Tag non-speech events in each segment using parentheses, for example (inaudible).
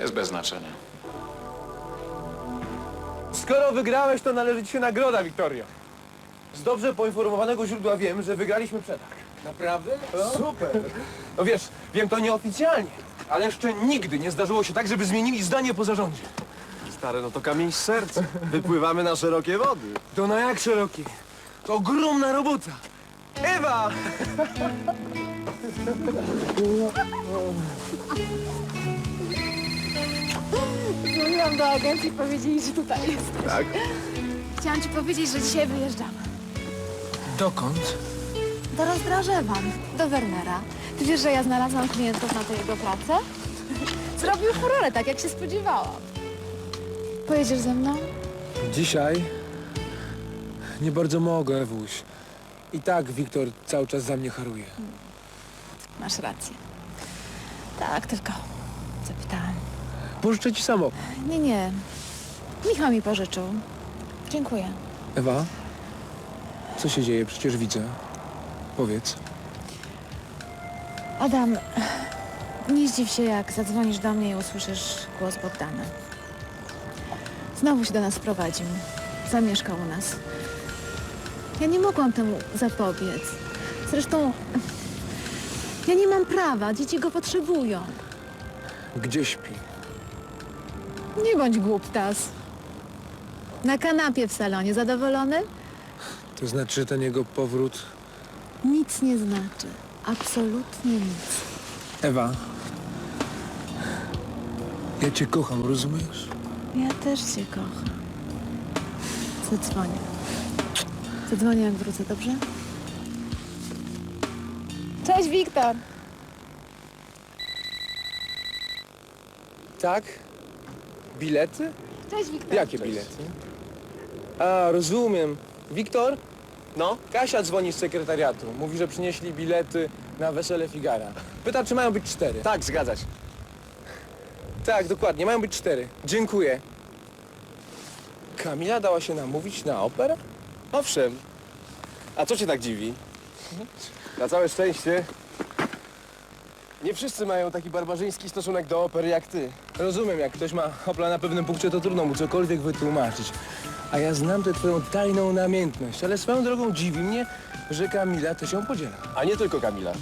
Jest bez znaczenia. Skoro wygrałeś, to należy ci się nagroda, Wiktorio. Z dobrze poinformowanego źródła wiem, że wygraliśmy przetarg. Naprawdę? Super. No wiesz, wiem to nieoficjalnie, ale jeszcze nigdy nie zdarzyło się tak, żeby zmienili zdanie po zarządzie. Stary, no to kamień z serca. Wypływamy na szerokie wody. To na jak szerokie? To ogromna robota. Ewa! (laughs) Dzwoniłam do agencji i powiedzieli, że tutaj jesteś. Tak? Chciałam ci powiedzieć, że dzisiaj wyjeżdżamy. Dokąd? Do Rozdrażewam, do Wernera. Ty wiesz, że ja znalazłam klientów na tę jego pracę? (laughs) Zrobił furorę, tak jak się spodziewałam. Pojedziesz ze mną? Dzisiaj nie bardzo mogę, Ewuś. I tak Wiktor cały czas za mnie haruje. Masz rację. Tak, tylko zapytałam. Pożyczę ci samochód. Nie, nie. Michał mi pożyczył. Dziękuję. Ewa, co się dzieje? Przecież widzę. Powiedz. Adam, nie zdziw się, jak zadzwonisz do mnie i usłyszysz głos Bogdana. Znowu się do nas wprowadził. Zamieszkał u nas. Ja nie mogłam temu zapobiec. Zresztą ja nie mam prawa, dzieci go potrzebują. Gdzie śpi? Nie bądź głuptas. Na kanapie w salonie. Zadowolony? To znaczy, że ten jego powrót... Nic nie znaczy. Absolutnie nic. Ewa, ja cię kocham, rozumiesz? Ja też cię kocham. Zadzwonię. Zadzwonię, jak wrócę, dobrze? Cześć, Wiktor. Tak? Bilety? Cześć, Wiktor. Jakie bilety? A, rozumiem. Wiktor? No? Kasia dzwoni z sekretariatu. Mówi, że przynieśli bilety na wesele Figara. Pyta, czy mają być cztery. Tak, zgadzać. Tak, dokładnie, mają być cztery. Dziękuję. Kamila dała się namówić na operę? Owszem. A co cię tak dziwi? Na całe szczęście nie wszyscy mają taki barbarzyński stosunek do opery jak ty. Rozumiem, jak ktoś ma hopla na pewnym punkcie, to trudno mu cokolwiek wytłumaczyć. A ja znam tę twoją tajną namiętność, ale swoją drogą dziwi mnie, że Kamila to się podziela. A nie tylko Kamila.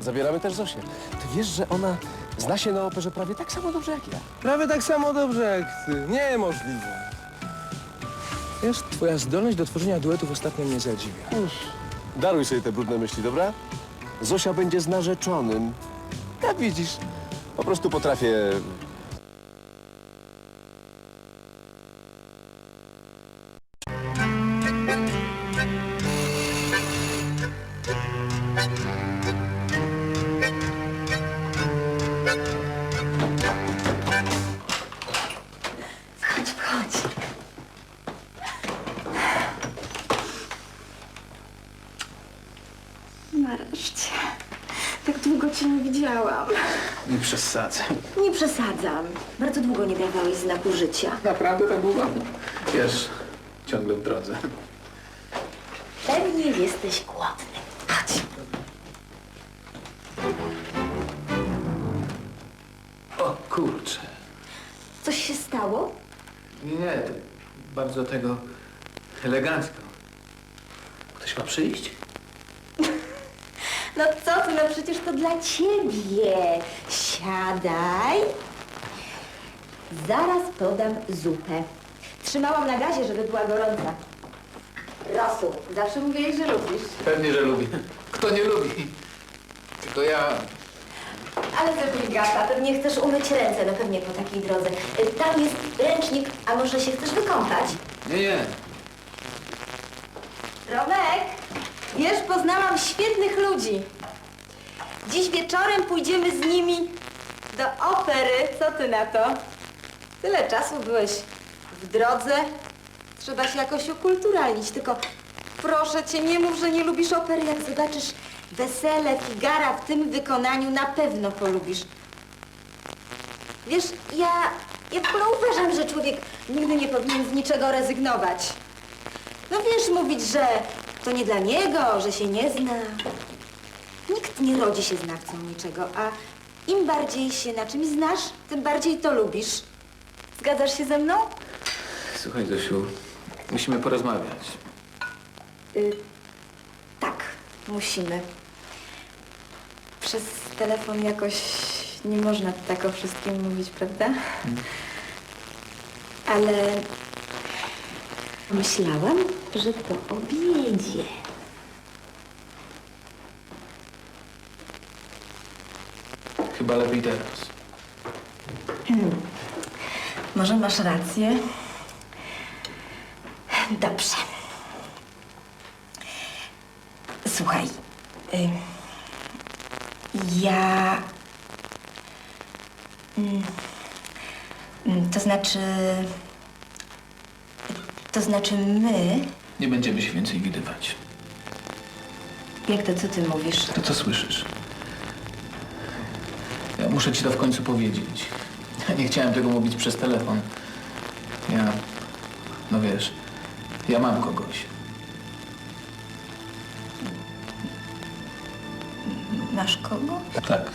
Zabieramy też Zosię. Ty wiesz, że ona zna się na operze prawie tak samo dobrze jak ja. Prawie tak samo dobrze jak ty. Niemożliwe. Wiesz, twoja zdolność do tworzenia duetów ostatnio mnie zadziwia. Daruj sobie te brudne myśli, dobra? Zosia będzie z narzeczonym. Jak widzisz, po prostu potrafię... Nie przesadzam. Bardzo długo nie dawałeś znaku życia. Naprawdę tak długo? Wiesz, ciągle w drodze. Pewnie jesteś głodny. Chodź. O kurczę. Coś się stało? Nie, nie, bardzo tego elegancko. Ktoś ma przyjść? (laughs) No co ty, no przecież to dla ciebie. Siadaj. Zaraz podam zupę. Trzymałam na gazie, żeby była gorąca. Rosół. Zawsze mówiłeś, że lubisz. Pewnie, że lubi. Kto nie lubi? Tylko ja... Ale zobligata, pewnie chcesz umyć ręce, no pewnie po takiej drodze. Y, Tam jest ręcznik, a może się chcesz wykąpać? Nie, nie. Romek, wiesz, poznałam świetnych ludzi. Dziś wieczorem pójdziemy z nimi do opery. Co ty na to? Tyle czasu byłeś w drodze. Trzeba się jakoś ukulturalnić, tylko proszę cię, nie mów, że nie lubisz opery. Jak zobaczysz wesele Figara w tym wykonaniu, na pewno polubisz. Wiesz, ja, ja w ogóle uważam, że człowiek nigdy nie powinien z niczego rezygnować. No wiesz, mówić, że to nie dla niego, że się nie zna. Nikt nie rodzi się znawcą niczego, a im bardziej się na czymś znasz, tym bardziej to lubisz. Zgadzasz się ze mną? Słuchaj, Zosiu, musimy porozmawiać. Y, tak, musimy. Przez telefon jakoś nie można tak o wszystkim mówić, prawda? Ale myślałam, że po obiedzie. Chyba lepiej teraz. Może masz rację. Dobrze. Słuchaj. Ja. Mm, mm, to znaczy. To znaczy my. Nie będziemy się więcej widywać. Jak to co ty mówisz? To co słyszysz? Muszę ci to w końcu powiedzieć. Ja nie chciałem tego mówić przez telefon. Ja... No wiesz, ja mam kogoś. Masz kogo? Tak.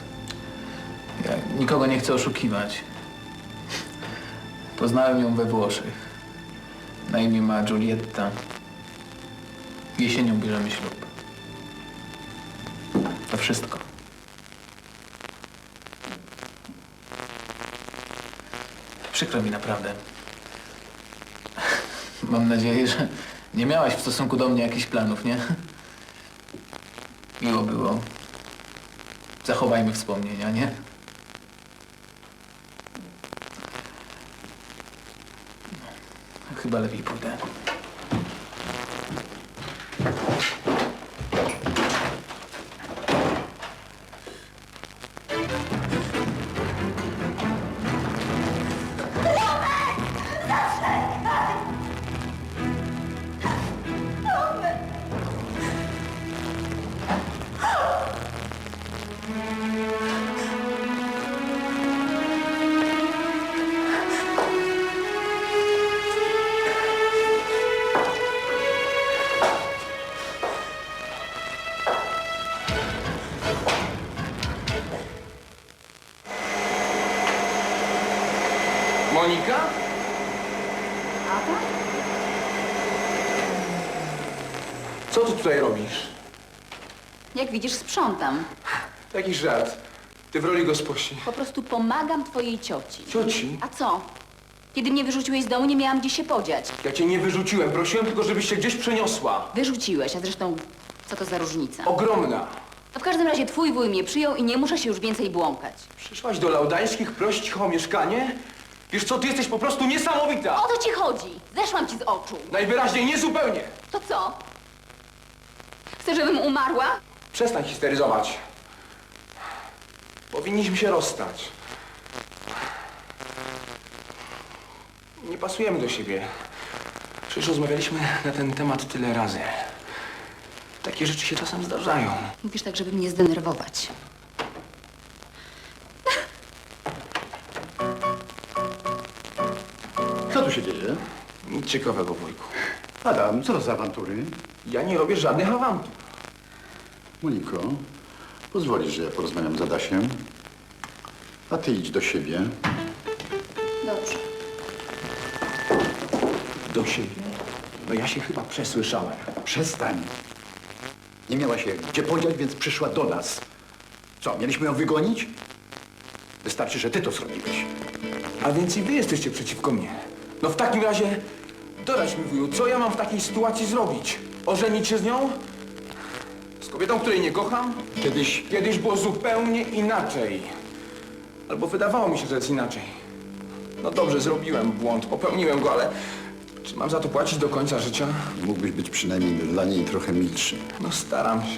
Ja nikogo nie chcę oszukiwać. Poznałem ją we Włoszech. Na imię ma Giulietta. Jesienią bierzemy ślub. To wszystko. Przykro mi naprawdę. Mam nadzieję, że nie miałaś w stosunku do mnie jakichś planów, nie? Miło było. Zachowajmy wspomnienia, nie? Chyba lepiej pójdę. Monika? Co ty tutaj robisz? Jak widzisz, sprzątam. Jakiś żart. Ty w roli gosposi. Po prostu pomagam twojej cioci. Cioci? A co? Kiedy mnie wyrzuciłeś z domu, nie miałam gdzie się podziać. Ja cię nie wyrzuciłem. Prosiłem tylko, żebyś się gdzieś przeniosła. Wyrzuciłeś, a zresztą co to za różnica? Ogromna. No w każdym razie twój wuj mnie przyjął i nie muszę się już więcej błąkać. Przyszłaś do Laudańskich prosić ich o mieszkanie? Wiesz co, ty jesteś po prostu niesamowita. O to ci chodzi! Zeszłam ci z oczu. Najwyraźniej niezupełnie. To co? Chcesz, żebym umarła? Przestań histeryzować. Powinniśmy się rozstać. Nie pasujemy do siebie. Przecież rozmawialiśmy na ten temat tyle razy. Takie rzeczy się czasem zdarzają. Mówisz tak, żeby mnie zdenerwować. Się dzieje? Nic ciekawego, wujku. Adam, co to za awantury? Ja nie robię żadnych awantur. Moniko, pozwolisz, że ja porozmawiam z Adasiem? A ty idź do siebie. Dobrze. Do siebie? No ja się chyba przesłyszałem. Przestań. Nie miała się gdzie podziać, więc przyszła do nas. Co, mieliśmy ją wygonić? Wystarczy, że ty to zrobiłeś. A więc i wy jesteście przeciwko mnie. No w takim razie doradź mi, wuju, co ja mam w takiej sytuacji zrobić? Ożenić się z nią? Z kobietą, której nie kocham? Kiedyś Kiedyś było zupełnie inaczej. Albo wydawało mi się, że jest inaczej. No dobrze, zrobiłem błąd, popełniłem go, ale czy mam za to płacić do końca życia? mógłbyś być przynajmniej dla niej trochę milszy. No staram się.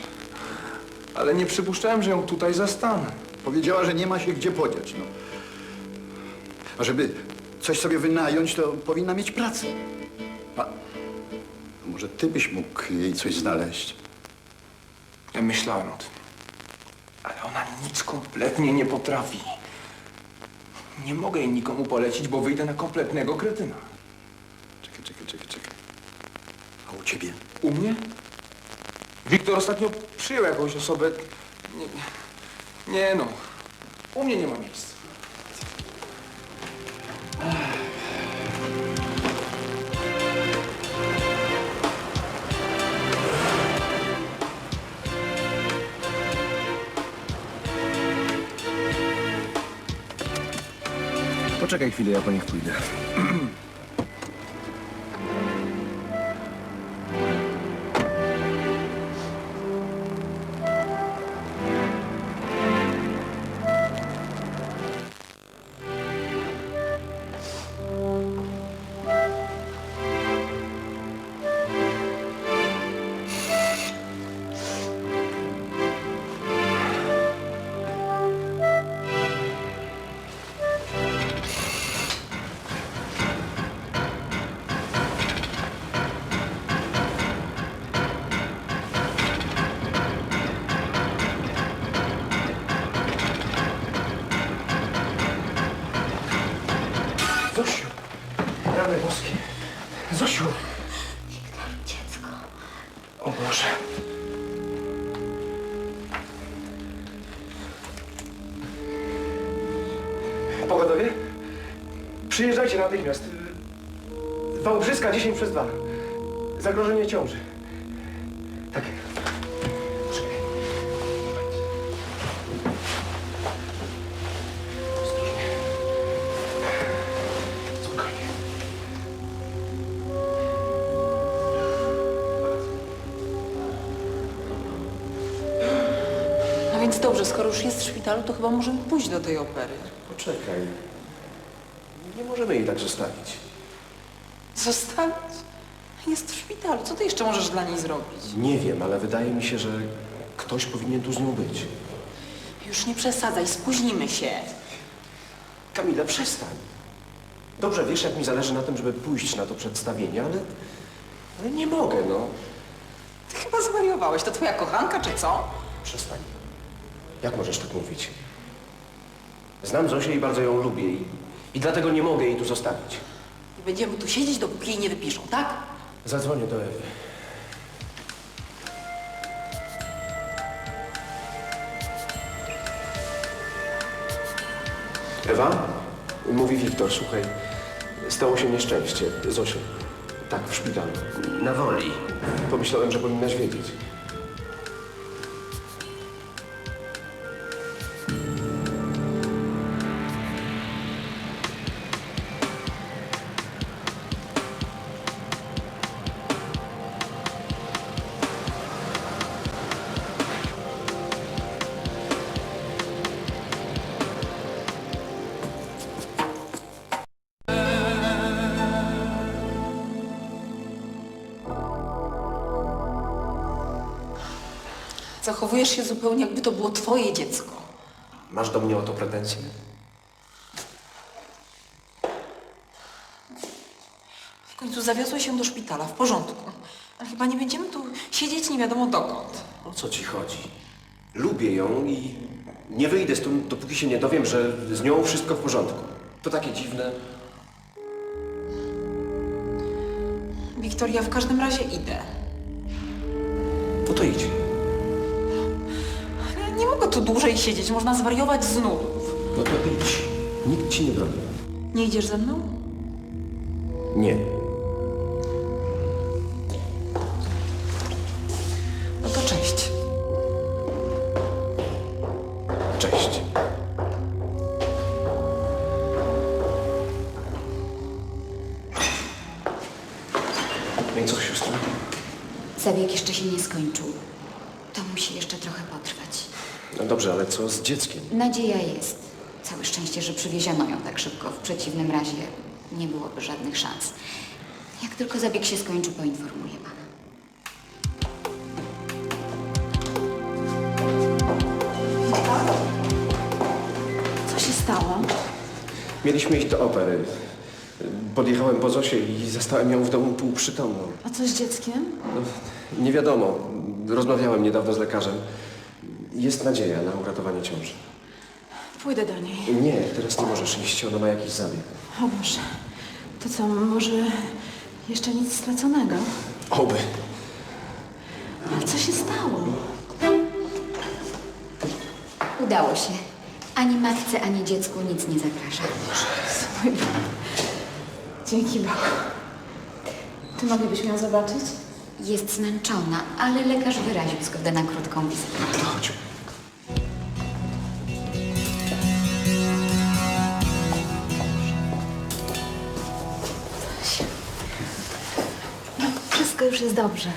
Ale nie przypuszczałem, że ją tutaj zastanę. Powiedziała, że nie ma się gdzie podziać, no. A żeby coś sobie wynająć, to powinna mieć pracę. A może ty byś mógł jej coś znaleźć? Ja myślałem o tym. Ale ona nic kompletnie nie potrafi. Nie mogę jej nikomu polecić, bo wyjdę na kompletnego kretyna. Czekaj, czekaj, czekaj, czekaj. A u ciebie? U mnie? Wiktor ostatnio przyjął jakąś osobę. Nie, nie no. U mnie nie ma miejsca. Poczekaj chwilę, ja po nich pójdę. (clears throat) Boże. Pogodowie? Przyjeżdżajcie natychmiast. Wałbrzyska 10 przez 2. Zagrożenie ciąży. Już jest w szpitalu, to chyba możemy pójść do tej opery. Poczekaj. Nie możemy jej tak zostawić. Zostawić? Jest w szpitalu. Co ty jeszcze możesz dla niej zrobić? Nie wiem, ale wydaje mi się, że ktoś powinien tu z nią być. Już nie przesadzaj, spóźnimy się. Kamila, przestań. Dobrze, wiesz, jak mi zależy na tym, żeby pójść na to przedstawienie, ale, ale nie mogę, no. Ty chyba zwariowałeś. To twoja kochanka, czy co? Przestań. Jak możesz tak mówić? Znam Zosię i bardzo ją lubię i, i dlatego nie mogę jej tu zostawić. I będziemy tu siedzieć, dopóki jej nie wypiszą, tak? Zadzwonię do Ewy. Ewa? Mówi Wiktor, słuchaj. Stało się nieszczęście. Zosiu. Tak, w szpitalu. Na woli. Pomyślałem, że powinnaś wiedzieć. Zachowujesz się zupełnie, jakby to było twoje dziecko. Masz do mnie o to pretensje? W końcu zawiozłeś się do szpitala, w porządku. Ale chyba nie będziemy tu siedzieć nie wiadomo dokąd. O co ci chodzi? Lubię ją i nie wyjdę stąd, dopóki się nie dowiem, że z nią wszystko w porządku. To takie dziwne. Wiktoria, w każdym razie idę. No to idź. Tu dłużej siedzieć, można zwariować z nudów. No to idź. Nikt ci nie broni. Nie idziesz ze mną? Nie. No to cześć. Cześć. No i co, siostro? Zabieg jeszcze się nie skończył. To musi jeszcze trochę potrwać. No dobrze, ale co z dzieckiem? Nadzieja jest. Całe szczęście, że przywieziono ją tak szybko. W przeciwnym razie nie byłoby żadnych szans. Jak tylko zabieg się skończy, poinformuję pana. Co się stało? Mieliśmy iść do opery. Podjechałem po Zosię i zastałem ją w domu półprzytomną. A co z dzieckiem? No, nie wiadomo. Rozmawiałem niedawno z lekarzem. Jest nadzieja na uratowanie ciąży. Pójdę do niej. Nie, teraz nie możesz iść. Ona ma jakiś zabieg. O Boże. To co, może jeszcze nic straconego? Oby. Ale co się stało? Udało się. Ani matce, ani dziecku nic nie zagraża. Dzięki Bogu. Czy moglibyśmy ją zobaczyć? Jest zmęczona, ale lekarz wyraził zgodę na krótką wizytę. Chodź. Wszystko już jest dobrze.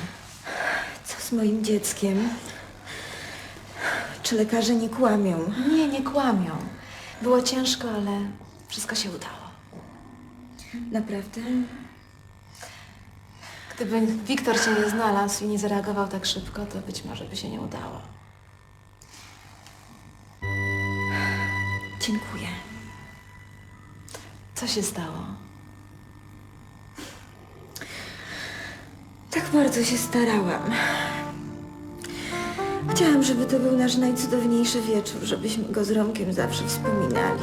Co z moim dzieckiem? Czy lekarze nie kłamią? Nie, nie kłamią. Było ciężko, ale wszystko się udało. Naprawdę? Gdyby Wiktor cię nie znalazł i nie zareagował tak szybko, to być może by się nie udało. Dziękuję. Co się stało? Tak bardzo się starałam. Chciałam, żeby to był nasz najcudowniejszy wieczór, żebyśmy go z Romkiem zawsze wspominali.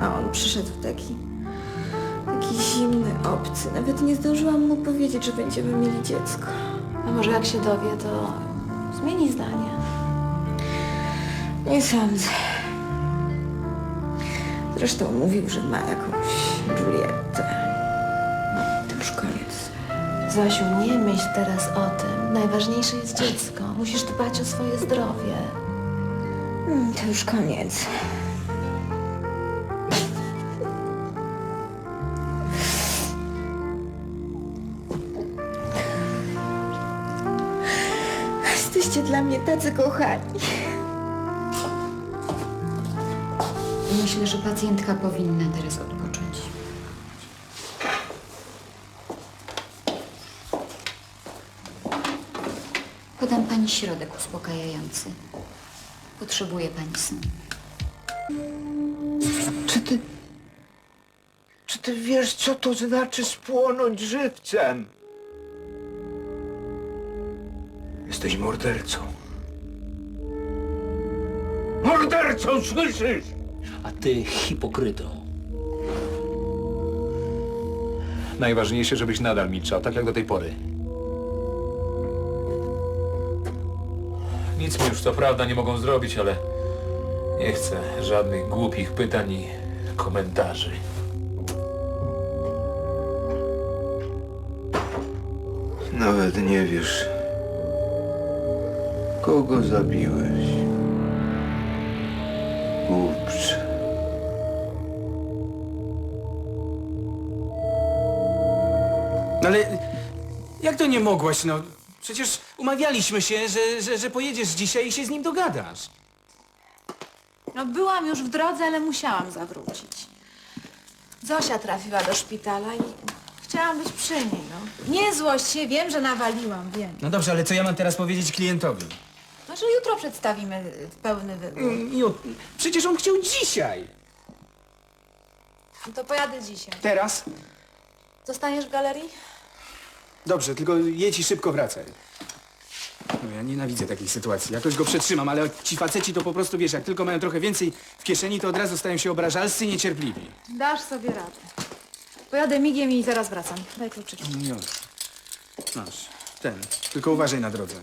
A on przyszedł taki... taki zimny, obcy. Nawet nie zdążyłam mu powiedzieć, że będziemy mieli dziecko. A może jak się dowie, to zmieni zdanie. Nie sądzę. Zresztą mówił, że ma jakąś Julietę. No, to już koniec. Zosiu, nie myśl teraz o tym. Najważniejsze jest dziecko. Musisz dbać o swoje zdrowie. Mm, To już koniec. Jesteście dla mnie tacy kochani. Myślę, że pacjentka powinna teraz odpocząć. Podam pani środek uspokajający. Potrzebuje pani snu. Czy ty... Czy ty wiesz, co to znaczy spłonąć żywcem? Jesteś mordercą. Mordercą, słyszysz? A ty hipokrytą. Najważniejsze, żebyś nadal milczał, tak jak do tej pory. Nic mi już co prawda nie mogą zrobić, ale nie chcę żadnych głupich pytań i komentarzy. Nawet nie wiesz, kogo zabiłeś. Głupcze. No ale jak to nie mogłaś, no? Przecież umawialiśmy się, że, że, że pojedziesz dzisiaj i się z nim dogadasz. No byłam już w drodze, ale musiałam zawrócić. Zosia trafiła do szpitala i chciałam być przy niej, no. Nie złość się, wiem, że nawaliłam, wiem. No dobrze, ale co ja mam teraz powiedzieć klientowi? No, że jutro przedstawimy y, pełny wybór. Mm, Ju, przecież on chciał dzisiaj. No to pojadę dzisiaj. Teraz? Zostaniesz w galerii? Dobrze, tylko jedź i szybko wracaj. No ja nienawidzę takiej sytuacji. Jakoś go przetrzymam, ale ci faceci to po prostu, wiesz, jak tylko mają trochę więcej w kieszeni, to od razu stają się obrażalscy i niecierpliwi. Dasz sobie radę. Pojadę migiem i zaraz wracam. Daj kluczyki. Już. Masz. Ten. Tylko uważaj na drodze.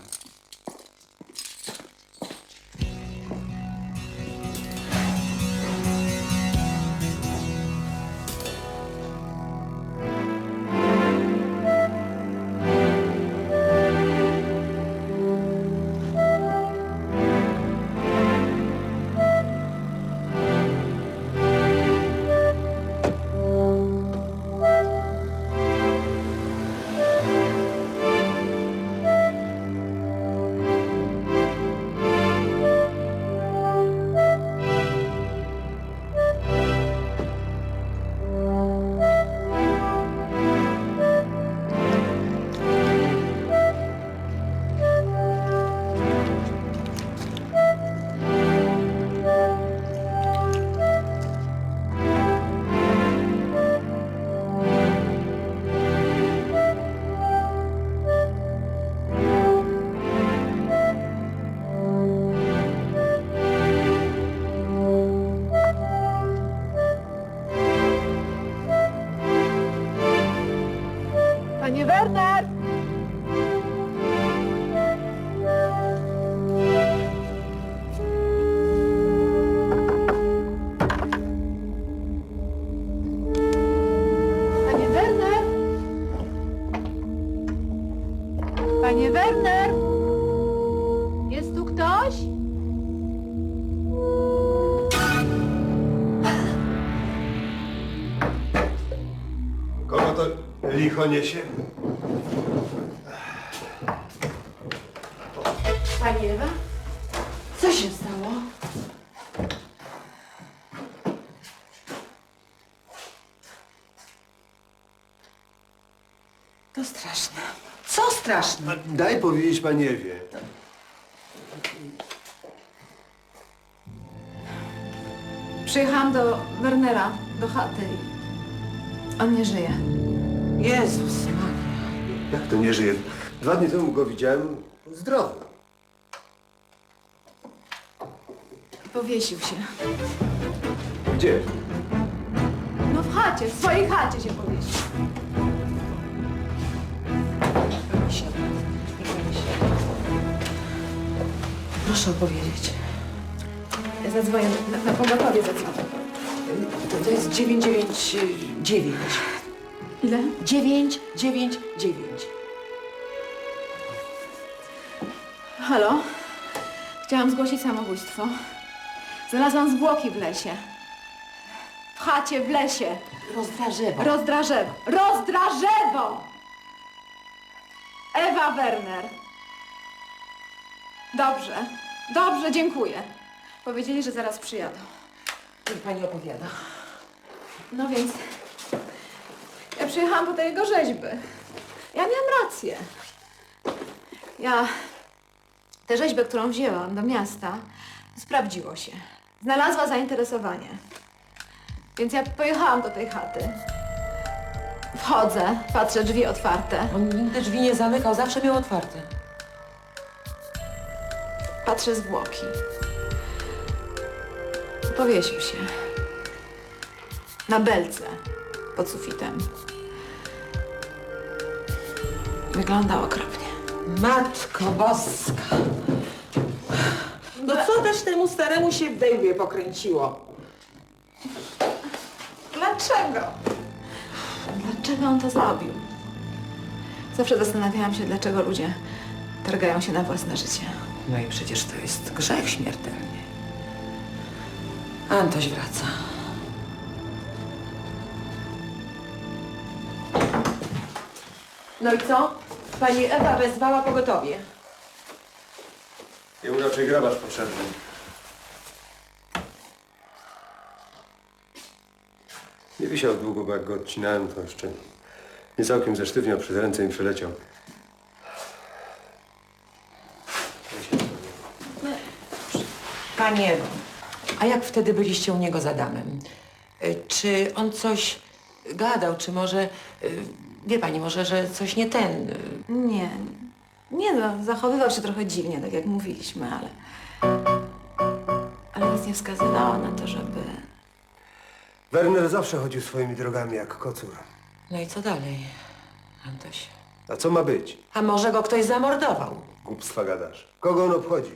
Panie Werner! Jest tu ktoś? Kogo to licho niesie? Pani Ewa? Co się stało? To straszne. Co straszne? Daj powiedzieć pani Ewie. Przyjechałam do Wernera, do chaty i on nie żyje. Jezus Maria. Jak to nie żyje? Dwa dni temu go widziałem zdrowy. Powiesił się. Gdzie? No w chacie, w swojej chacie się powiesił. Proszę opowiedzieć. Ja zadzwonię, na, na pogotowie zadzwonię. To, to jest 999. Ile? 999. Halo? Chciałam zgłosić samobójstwo. Znalazłam zwłoki w lesie. W chacie, w lesie. Rozdrażewo. Rozdrażewo. Rozdrażewo! Ewa Werner. Dobrze. Dobrze, dziękuję. Powiedzieli, że zaraz przyjadą. Niech pani opowiada. No więc... Ja przyjechałam po te jego rzeźby. Ja miałam rację. Ja... Tę rzeźbę, którą wzięłam do miasta, sprawdziło się. Znalazła zainteresowanie. Więc ja pojechałam do tej chaty. Wchodzę, patrzę, drzwi otwarte. On nigdy drzwi nie zamykał, zawsze miał otwarte. Patrzę zwłoki. Powiesił się. Na belce. Pod sufitem. Wyglądał okropnie. Matko Boska. No co też temu staremu się w dębie pokręciło? Dlaczego? Dlaczego on to zrobił? Zawsze zastanawiałam się, dlaczego ludzie targają się na własne życie. No i przecież to jest grzech śmiertelny. Antoś wraca. No i co? Pani Ewa wezwała pogotowie. Jemu raczej grabarz potrzebny. Nie wisiał długo, bo jak go odcinałem, to jeszcze nie całkiem zesztywniał, przez ręce mi przeleciał. Pani Ewo, a jak wtedy byliście u niego za damem? Y, Czy on coś gadał, czy może... y, Wie pani, może, że coś nie ten... y, Nie, nie no, zachowywał się trochę dziwnie, tak jak mówiliśmy, ale... Ale nic nie wskazywało na to, żeby... Werner zawsze chodził swoimi drogami jak kocur. No i co dalej, Antoś? A co ma być? A może go ktoś zamordował? Głupstwa gadasz. Kogo on obchodzi?